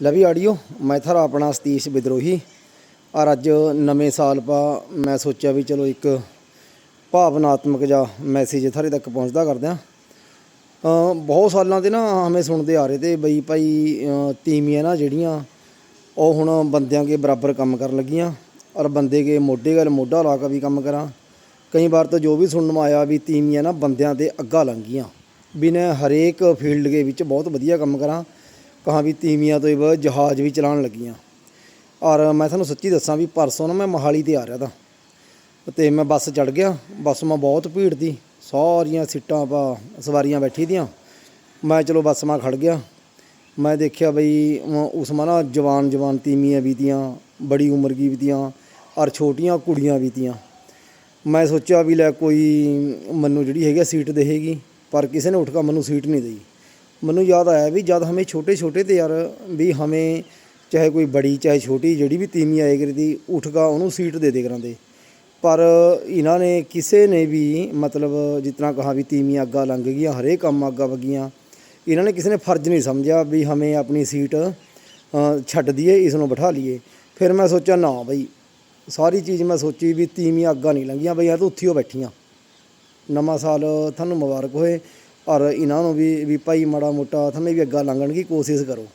ਲਵੀ audio ਮੈਂ ਥਰਾ ਆਪਣਾ ਸਤੀਸ਼ ਵਿਦਰੋਹੀ। ਔਰ ਅੱਜ ਨਵੇਂ ਸਾਲ ਪਾ ਮੈਂ ਸੋਚਿਆ ਵੀ ਚਲੋ ਇੱਕ ਭਾਵਨਾਤਮਕ ਜਾਂ ਮੈਸੇਜ ਥਾਰੇ ਤੱਕ ਪਹੁੰਚਦਾ ਕਰਦਿਆਂ। ਬਹੁਤ ਸਾਲਾਂ ਤੇ ਨਾ ਹਮੇ ਸੁਣਦੇ ਆ ਰਹੇ ਤੇ ਬਈ ਭਾਈ ਅ, ਤੀਵੀਆਂ ਨਾ ਜਿਹੜੀਆਂ ਉਹ ਹੁਣ ਬੰਦਿਆਂ ਕੇ ਬਰਾਬਰ ਕੰਮ ਕਰਨ ਲੱਗੀਆਂ। ਔਰ ਬੰਦੇ ਕੇ ਮੋਢੇ ਗੱਲ ਮੋਢਾ ਲਾ ਕੇ ਵੀ ਕੰਮ ਕਰਾਂ। ਕਈ ਵਾਰ ਤਾਂ ਜੋ ਵੀ ਸੁਣਨ ਨੂੰ ਆਇਆ ਵੀ ਤੀਵੀਆਂ ਨਾ ਬੰਦਿਆਂ ਤੇ ਅੱਗਾ ਲੰਘੀਆਂ। ਵੀ ਨੇ ਹਰੇਕ ਫੀਲਡ ਦੇ ਵਿੱਚ ਬਹੁਤ ਵਧੀਆ ਕੰਮ ਕਰਾਂ। ਕਹਾਂ ਵੀ ਤੀਵੀਆਂ ਤੋਂ ਇਹ ਜਹਾਜ਼ ਵੀ ਚਲਾਉਣ ਲੱਗੀਆਂ। ਔਰ ਮੈਂ ਤੁਹਾਨੂੰ ਸੱਚੀ ਦੱਸਾਂ ਵੀ ਪਰਸੋਂ ਨਾ ਮੈਂ ਮੋਹਾਲੀ ਤੇ ਆ ਰਿਹਾ ਤਾਂ। ਤੇ ਮੈਂ ਬੱਸ ਚੜ ਗਿਆ। ਬੱਸ ਮਾ ਬਹੁਤ ਭੀੜ ਦੀ ਸਾਰੀਆਂ ਸੀਟਾਂ ਪਾ ਸਵਾਰੀਆਂ ਬੈਠੀ ਦੀਆਂ। ਮੈਂ ਚਲੋ ਬੱਸ ਮਾ ਖੜ ਗਿਆ। ਮੈਂ ਦੇਖਿਆ ਬਈ ਉਸ ਮਾ ਨਾ ਜਵਾਨ ਜਵਾਨ ਤੀਮੀਆਂ ਵੀ ਤੀਆਂ ਬੜੀ ਉਮਰ ਕੀ ਵੀ ਤੀਆਂ ਔਰ ਛੋਟੀਆਂ ਕੁੜੀਆਂ ਵੀ ਤੀਆਂ ਮੈਂ ਸੋਚਿਆ ਵੀ ਲੈ ਕੋਈ ਮੈਨੂੰ ਜਿਹੜੀ ਹੈਗੀ ਆ ਸੀਟ ਦੇਹੇਗੀ ਪਰ ਕਿਸੇ ਨੇ ਉੱਠ ਕੇ ਮੈਨੂੰ ਸੀਟ ਨਹੀਂ ਦੇਈ। ਮੈਨੂੰ ਯਾਦ ਆਇਆ ਵੀ ਜਦ ਹਮੇ ਛੋਟੇ ਛੋਟੇ ਤੇ ਯਾਰ ਵੀ ਹਮੇ ਚਾਹੇ ਕੋਈ ਬੜੀ, ਚਾਹੇ ਛੋਟੀ ਜਿਹੜੀ ਵੀ ਤੀਮੀ ਆਏ ਕਰਦੀ ਉੱਠ ਕੇ ਉਹਨੂੰ ਸੀਟ ਦੇ ਦੇ ਕਰਾਂਦੇ। ਪਰ ਇਹਨਾਂ ਨੇ ਕਿਸੇ ਨੇ ਵੀ ਮਤਲਬ ਜਿਤਨਾ ਕਹਾ ਵੀ ਤੀਮੀਆਂ ਅੱਗਾ ਲੰਘ ਗਈਆਂ, ਹਰੇਕ ਕੰਮ ਅੱਗਾ ਵਗੀਆਂ ਇਹਨਾਂ ਨੇ ਕਿਸੇ ਨੇ ਫਰਜ਼ ਨਹੀਂ ਸਮਝਿਆ ਵੀ ਹਮੇ ਆਪਣੀ ਸੀਟ ਛੱਡ ਦਈਏ ਇਸ ਨੂੰ ਬਿਠਾ ਲਈਏ। ਫਿਰ ਮੈਂ ਸੋਚਿਆ, ਨਾ ਬਈ, ਸਾਰੀ ਚੀਜ਼ ਮੈਂ ਸੋਚੀ ਵੀ ਤੀਵੀਆਂ ਅੱਗਾ ਨਹੀਂ ਲੰਘੀਆਂ, ਬਈ ਆ ਤਾਂ ਉੱਥੇ ਹੀ ਬੈਠੀਆਂ। ਨਵਾਂ ਸਾਲ ਤੁਹਾਨੂੰ ਮੁਬਾਰਕ ਹੋਏ। ਔਰ ਇਹਨਾਂ ਨੂੰ ਵੀ ਵੀ ਭਾਈ ਮਾੜਾ ਮੋਟਾ ਥਮੇ ਵੀ ਅੱਗਾ ਲੰਘਣ ਦੀ ਕੋਸ਼ਿਸ਼ ਕਰੋ।